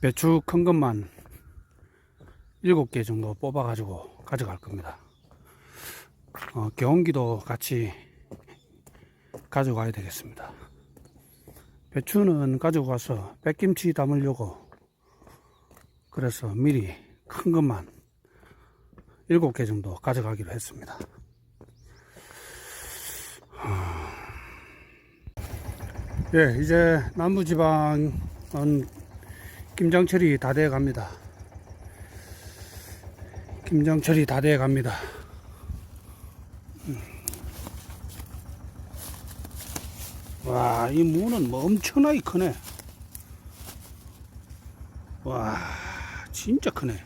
배추 큰 것만 7개 정도 뽑아 가지고 가져갈 겁니다. 어, 경기도 같이 가져가야 되겠습니다. 배추는 가지고 가서 백김치 담으려고 그래서 미리 큰 것만 7개 정도 가져가기로 했습니다. 예, 이제 남부지방은 김장철이 다 돼 갑니다. 김장철이 다 돼 갑니다. 음. 와, 이 무는 뭐 엄청나게 크네. 와, 진짜 크네.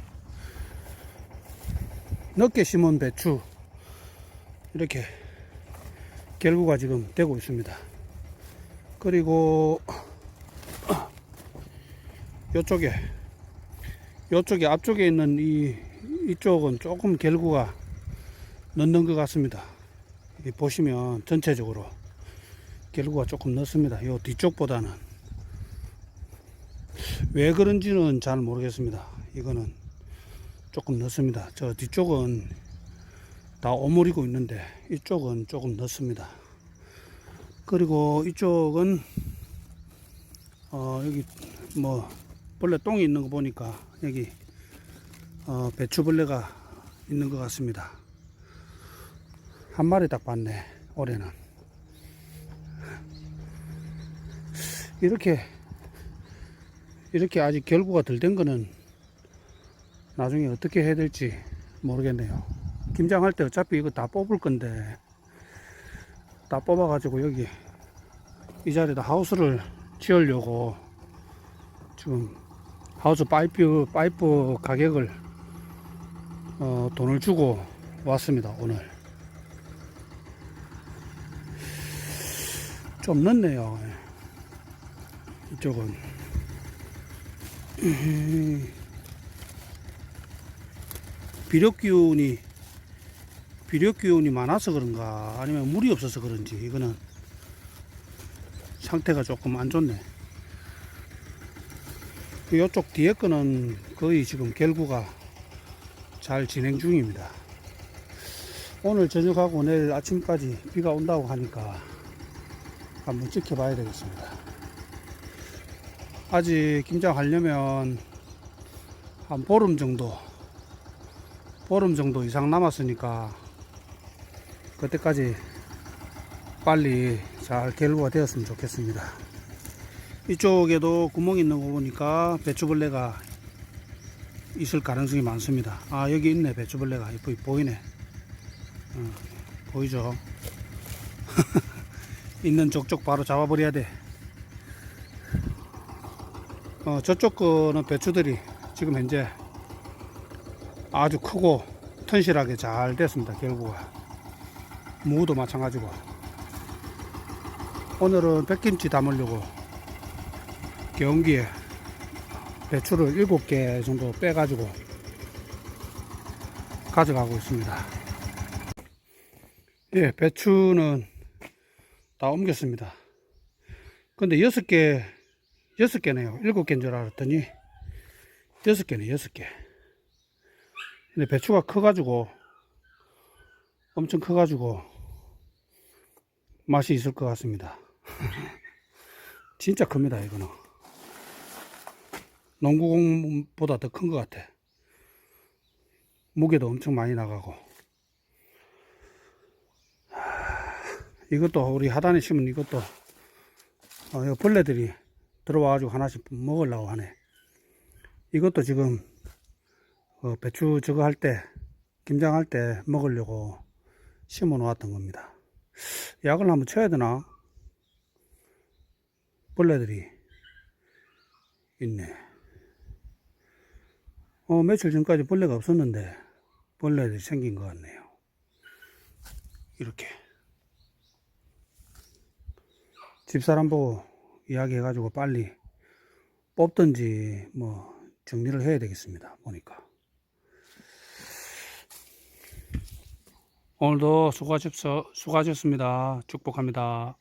넓게 심은 배추. 이렇게 결구가 지금 되고 있습니다. 그리고 요쪽에 요쪽에 앞쪽에 있는 이 이쪽은 조금 결구가 넣는 것 같습니다. 보시면 전체적으로 결구가 조금 넣습니다. 요 뒤쪽보다는 왜 그런지는 잘 모르겠습니다. 이거는 조금 넣습니다. 저 뒤쪽은 다 오므리고 있는데 이쪽은 조금 넣습니다. 그리고 이쪽은 어 여기 뭐 벌레 똥이 있는 거 보니까 여기 어 배추벌레가 있는 것 같습니다. 한 마리 딱 봤네 올해는 이렇게 이렇게 아직 결구가 덜 된 거는 나중에 어떻게 해야 될지 모르겠네요. 김장할 때 어차피 이거 다 뽑을 건데 다 뽑아가지고 여기 이 자리에다 하우스를 지으려고 지금 하우스 파이프 파이프 가격을 어, 돈을 주고 왔습니다 오늘. 좀 늦네요. 이쪽은. 비료 기운이 비료 기운이 많아서 그런가 아니면 물이 없어서 그런지 이거는 상태가 조금 안 좋네. 이쪽 뒤에 거는 거의 지금 결구가 잘 진행 중입니다. 오늘 저녁하고 내일 아침까지 비가 온다고 하니까 한번 지켜봐야 되겠습니다. 아직 김장하려면 한 보름 정도, 보름 정도 이상 남았으니까 그때까지 빨리 잘 결구가 되었으면 좋겠습니다. 이쪽에도 구멍이 있는 거 보니까 배추벌레가 있을 가능성이 많습니다. 아 여기 있네 배추벌레가 보- 보이네. 어, 보이죠? 있는 족족 바로 잡아버려야 돼. 어, 저쪽 거는 배추들이 지금 현재 아주 크고 튼실하게 잘 됐습니다. 결구가. 무도 마찬가지고. 오늘은 백김치 담으려고 경기에 배추를 7개 정도 빼가지고 가져가고 있습니다. 예, 배추는 다 옮겼습니다. 근데 6개, 6개네요. 7개인 줄 알았더니 6개네, 6개. 근데 배추가 커가지고 엄청 커가지고 맛이 있을 것 같습니다. 진짜 큽니다, 이거는. 농구공보다 더 큰 것 같아. 무게도 엄청 많이 나가고. 하, 이것도 우리 하단에 심은 이것도 어, 이 벌레들이 들어와가지고 하나씩 먹으려고 하네. 이것도 지금 어, 배추 저거 할 때, 김장할 때 먹으려고 심어 놓았던 겁니다. 약을 한번 쳐야 되나? 벌레들이 있네. 어, 며칠 전까지 벌레가 없었는데 벌레들이 생긴 것 같네요. 이렇게. 집사람 보고 이야기해가지고 빨리 뽑든지 뭐 정리를 해야 되겠습니다. 보니까. 오늘도 수고하셨, 수고하셨습니다. 축복합니다.